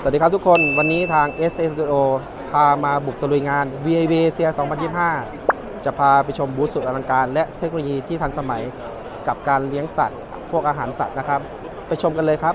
สวัสดีครับทุกคนวันนี้ทาง s s o พามาบุกตะลุยงาน VAV เซีย2025 จะพาไปชมบูธสุดอลังการ และเทคโนโลยีที่ทันสมัยกับการเลี้ยงสัตว์ พวกอาหารสัตว์นะครับ ไปชมกันเลยครับ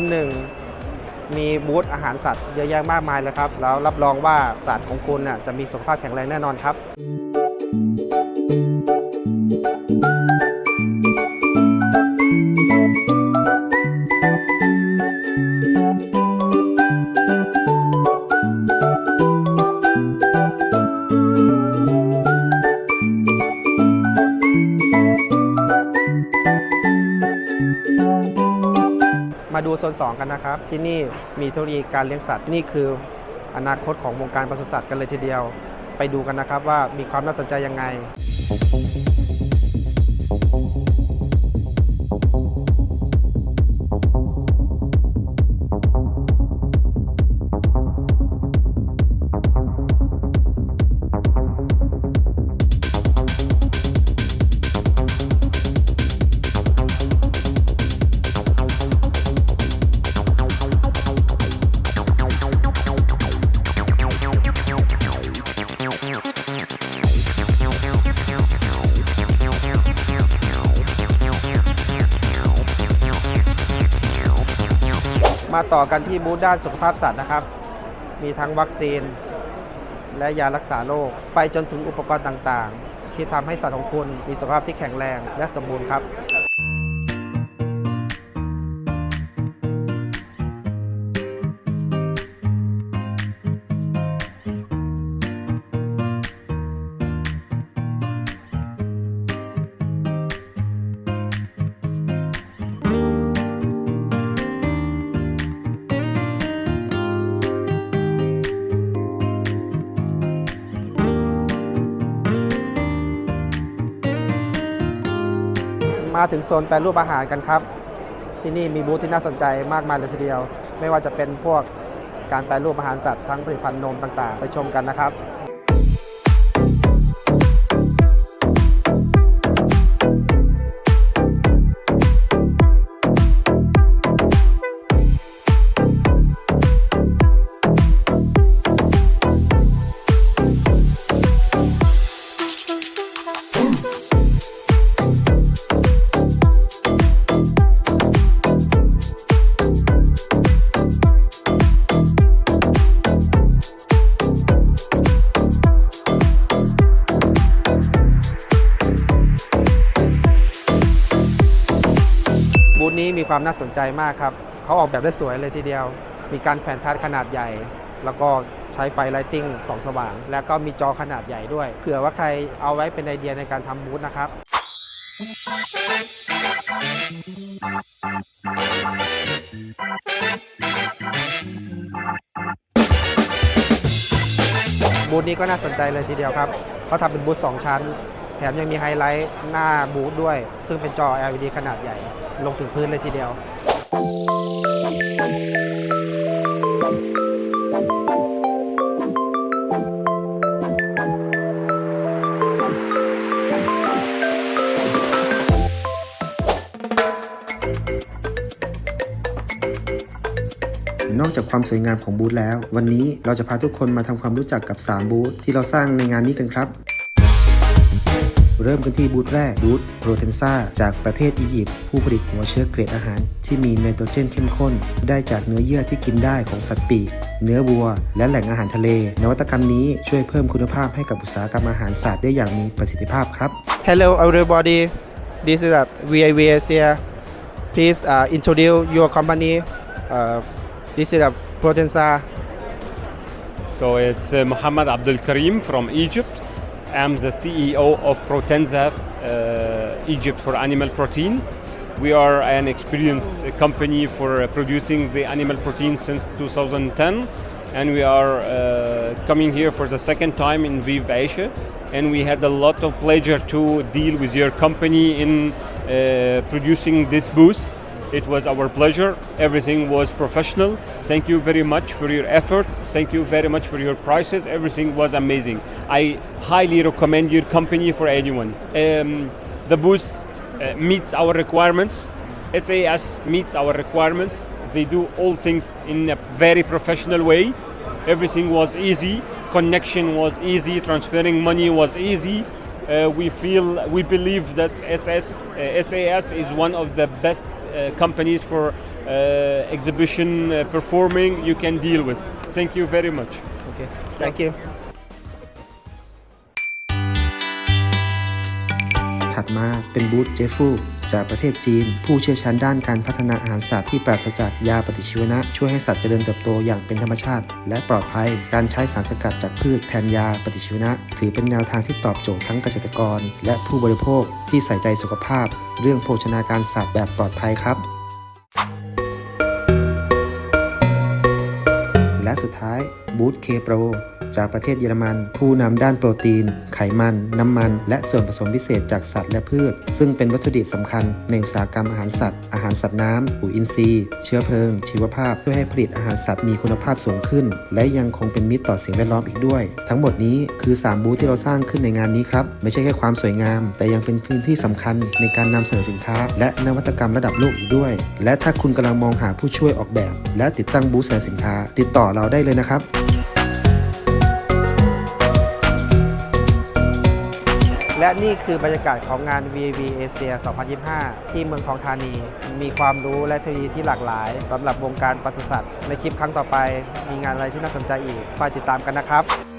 นหนึ่งมีบูธอาหารสัตว์เยอะแยะมากมายเลยครับ แล้วรับรองว่าสัตว์ของคุณน่ะจะมีสุขภาพแข็งแรงแน่นอนครับ 2 กันนะครับ ที่นี่มีเทคโนโลยีการเลี้ยงสัตว์นี่คืออนาคตของวงการปศุสัตว์กันเลยทีเดียว ไปดูกันนะครับว่ามีความน่าสนใจยังไง มาต่อกันที่บูธด้านสุขภาพสัตว์นะครับ มีทั้งวัคซีน และยารักษาโรคไปจนถึงอุปกรณ์ต่างๆ ที่ทำให้สัตว์ของคุณมีสุขภาพที่แข็งแรงและสมบูรณ์ครับ มาถึงโซนแปรรูปอาหารกันครับ ที่นี่มีบูธที่น่าสนใจมากมายเลยทีเดียว ไม่ว่าจะเป็นพวกการแปรรูปอาหารสัตว์ทั้งผลิตภัณฑ์นมต่างๆ ไปชมกันนะครับ มีความน่าสนใจมากครับเขาออกแบบได้สวยเลยทีเดียว มีการแผนทัดขนาดใหญ่ แล้วก็ใช้ไฟไลติ้งสองสว่าง แล้วก็มีจอขนาดใหญ่ด้วย เผื่อว่าใครเอาไว้เป็นไอเดียในการทำบูธนะครับบูธนี้ก็น่าสนใจเลยทีเดียวครับเขาทำเป็นบูธ2ชั้น มยังมีไฮไลท์หน้าบูธด้วย ซึ่งเป็นจอ LED ขนาดใหญ่ ลงถึงพื้นเลยทีเดียว นอกจากความสวยงามของบูธแล้ว วันนี้เราจะพาทุกคนมาทำความรู้จักกับ 3 บูธที่เราสร้างในงานนี้กันครับ เริ่มกันที่บูธแรกบูธโปรเทนซ่าจากประเทศอียิปต์ผู้ผลิตหัวเชื้อเกรดอาหาร ที่มีไนโตรเจนเข้มข้น ได้จากเนื้อเยื่อที่กินได้ของสัตว์ปีก เนื้อวัว และแหล่งอาหารทะเล นวัตกรรมนี้ช่วยเพิ่มคุณภาพให้กับอุตสาหกรรมอาหารสัตว์ได้อย่างมีประสิทธิภาพครับ Hello everybody this is a VIV Asia please uh, introduce your company uh, this is a Protensa So it's uh, Muhammad Abdul Karim from Egypt. I'm the CEO of Protenza uh, Egypt for animal protein. We are an experienced company for uh, producing the animal protein since 2010 and we are uh, coming here for the second time in Viv Asia and we had a lot of pleasure to deal with your company in uh, producing this booth. It was our pleasure. Everything was professional. Thank you very much for your effort. Thank you very much for your prices. Everything was amazing. I highly recommend your company for anyone. Um, the booth uh, meets our requirements. SAS meets our requirements. They do all things in a very professional way. Everything was easy. Connection was easy. Transferring money was easy. Uh, we feel we believe that SS, uh, SAS is one of the best uh, companies for uh, exhibition uh, performing you can deal with. Thank you very much. Okay, thank you. ถัดมาเป็นบูธเจฟูจากประเทศจีน ผู้เชี่ยวชาญด้านการพัฒนาอาหารสัตว์ที่ปราศจากยาปฏิชีวนะ ช่วยให้สัตว์เจริญเติบโตอย่างเป็นธรรมชาติ และปลอดภัย การใช้สารสกัดจากพืชแทนยาปฏิชีวนะ ถือเป็นแนวทางที่ตอบโจทย์ทั้งเกษตรกร และผู้บริโภคที่ใส่ใจสุขภาพ เรื่องโภชนาการสัตว์แบบปลอดภัยครับและสุดท้ายบูธเคโปร จากประเทศเยอรมัน ผู้นำด้านโปรตีน ไขมัน น้ำมัน และส่วนผสมพิเศษจากสัตว์และพืช ซึ่งเป็นวัตถุดิบสำคัญในอุตสาหกรรมอาหารสัตว์ อาหารสัตว์น้ำปุ๋ยอินทรีย์ เชื้อเพลิง ชีวภาพเพื่อให้ผลิตอาหารสัตว์มีคุณภาพสูงขึ้น และยังคงเป็นมิตรต่อสิ่งแวดล้อมอีกด้วย ทั้งหมดนี้คือ 3 บูธที่เราสร้างขึ้นในงานนี้ครับ ไม่ใช่แค่ความสวยงาม แต่ยังเป็นพื้นที่สำคัญในการนำเสนอสินค้า และนวัตกรรมระดับโลกอีกด้วย และถ้าคุณกำลังมองหาผู้ช่วยออกแบบ และติดตั้งบูธเสนอสินค้า ติดต่อเราได้เลยนะครับ และนี่คือบรรยากาศของงาน VAV Asia 2025 ที่เมืองทองธานี มีความรู้และเทคโนโลยีที่หลากหลายสำหรับวงการปศุสัตว์ ในคลิปครั้งต่อไป มีงานอะไรที่น่าสนใจอีกฝากติดตามกันนะครับ